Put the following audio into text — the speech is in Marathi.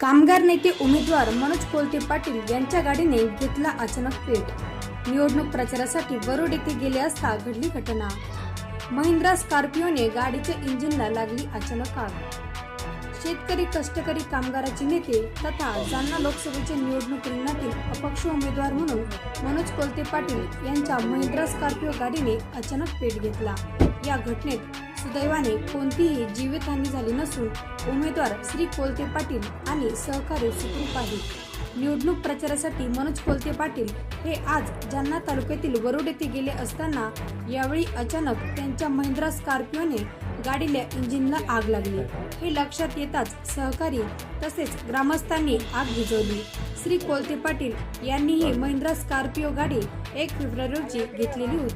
कामगार नेते उमेदवार मनोज कोलते पाटील यांच्या गाडीने घेतला अचानक पेट. निवडणूक प्रचारासाठी वरुड येथे गेले असता घडली घटना. महिंद्रा स्कॉर्पिओने गाडीच्या इंजिनला लागली अचानक आग. शेतकरी कष्टकरी कामगाराचे नेते तथा जालना लोकसभेच्या निवडणूक रिंगणातील अपक्ष उमेदवार म्हणून मनोज कोलते पाटील यांच्या महिंद्रा स्कॉर्पिओ गाडीने अचानक पेट घेतला. या घटनेत सुदैवाने कोणतीही जीवितहानी झाली नसून उमेदवार श्री कोलते पाटील आणि सहकारी सुखरूप आहेत निवडणूक प्रचारासाठी मनोज कोलते पाटील हे आज जालना तालुक्यातील वरुड येथे गेले असताना यावेळी अचानक त्यांच्या महिंद्रा स्कॉर्पिओने गाडीला इंजिनला आग लागली. हे लक्षात येताच सहकारी तसेच ग्रामस्थांनी आग विझवली. श्री कोलते पाटील यांनी ही महिंद्रा स्कॉर्पिओ गाडी एक फेब्रुवारी रोजी घेतलेली होती.